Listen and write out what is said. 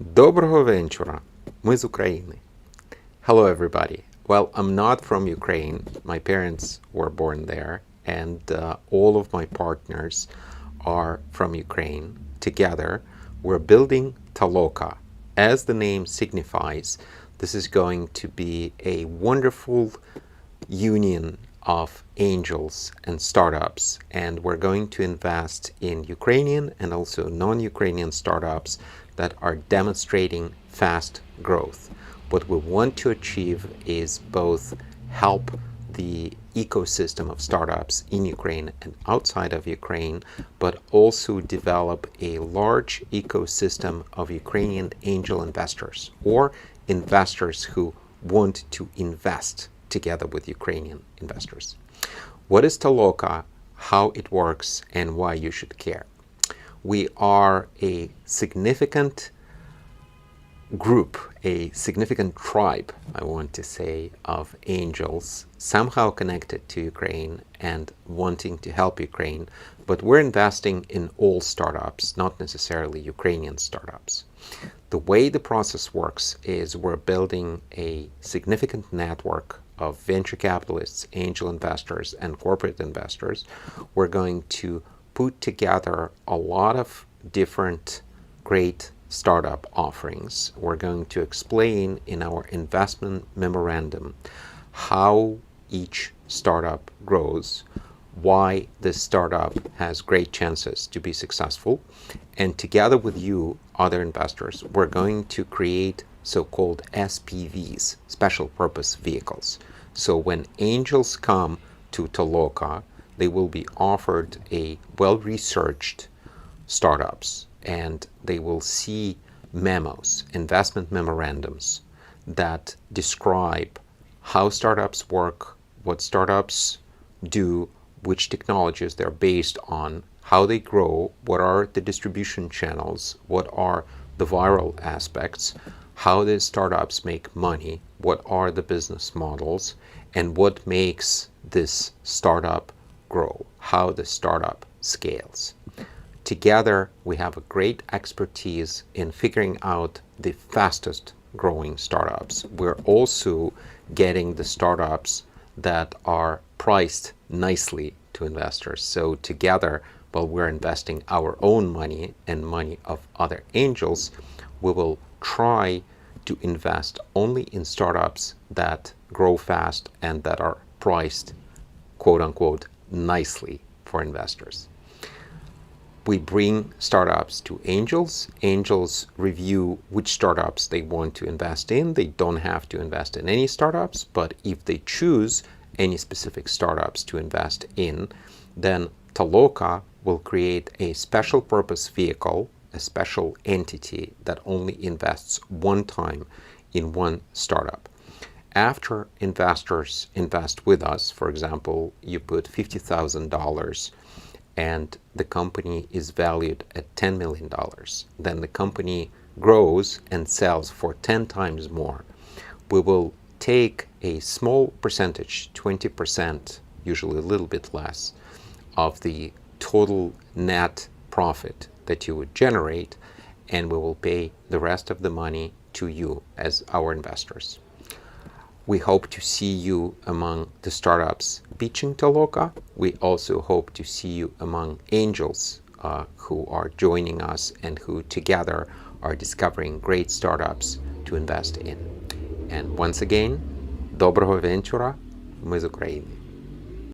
Доброго вечора. Ми з України. Hello, everybody. Well, I'm not from Ukraine. My parents were born there, and uh, all of my partners are from Ukraine. Together, we're building Taloka. As the name signifies, this is going to be a wonderful union of angels and startups, and we're going to invest in Ukrainian and also non Ukrainian startups that are demonstrating fast growth. What we want to achieve is both help the ecosystem of startups in Ukraine and outside of Ukraine, but also develop a large ecosystem of Ukrainian angel investors or investors who want to invest together with Ukrainian investors. What is Taloka, how it works, and why you should care? We are a significant group, a significant tribe, I want to say, of angels somehow connected to Ukraine and wanting to help Ukraine. But we're investing in all startups, not necessarily Ukrainian startups. The way the process works is we're building a significant network of venture capitalists, angel investors, and corporate investors. We're going to put together a lot of different great startup offerings. We're going to explain in our investment memorandum how each startup grows, why this startup has great chances to be successful, and together with you, other investors, we're going to create so called SPVs, special purpose vehicles. So when angels come to Taloka, they will be offered a well researched startups and they will see memos, investment memorandums that describe how startups work, what startups do, which technologies they're based on, how they grow, what are the distribution channels, what are the viral aspects, how the startups make money, what are the business models, and what makes this startup grow, how the startup scales. Together, we have a great expertise in figuring out the fastest growing startups. We're also getting the startups that are priced nicely to investors. So, together, while we're investing our own money and money of other angels, we will try to invest only in startups that grow fast and that are priced, quote unquote, nicely for investors we bring startups to angels. Angels review which startups they want to invest in. They don't have to invest in any startups, but if they choose any specific startups to invest in, then Taloka will create a special purpose vehicle, a special entity that only invests one time in one startup. After investors invest with us, for example, you put $50,000 and the company is valued at $10 million, then the company grows and sells for 10 times more. We will take a small percentage, 20%, usually a little bit less, of the total net profit that you would generate, and we will pay the rest of the money to you as our investors. We hope to see you among the startups pitching Taloka. We also hope to see you among angels uh, who are joining us and who together are discovering great startups to invest in. And once again, доброго вечора, ми з України.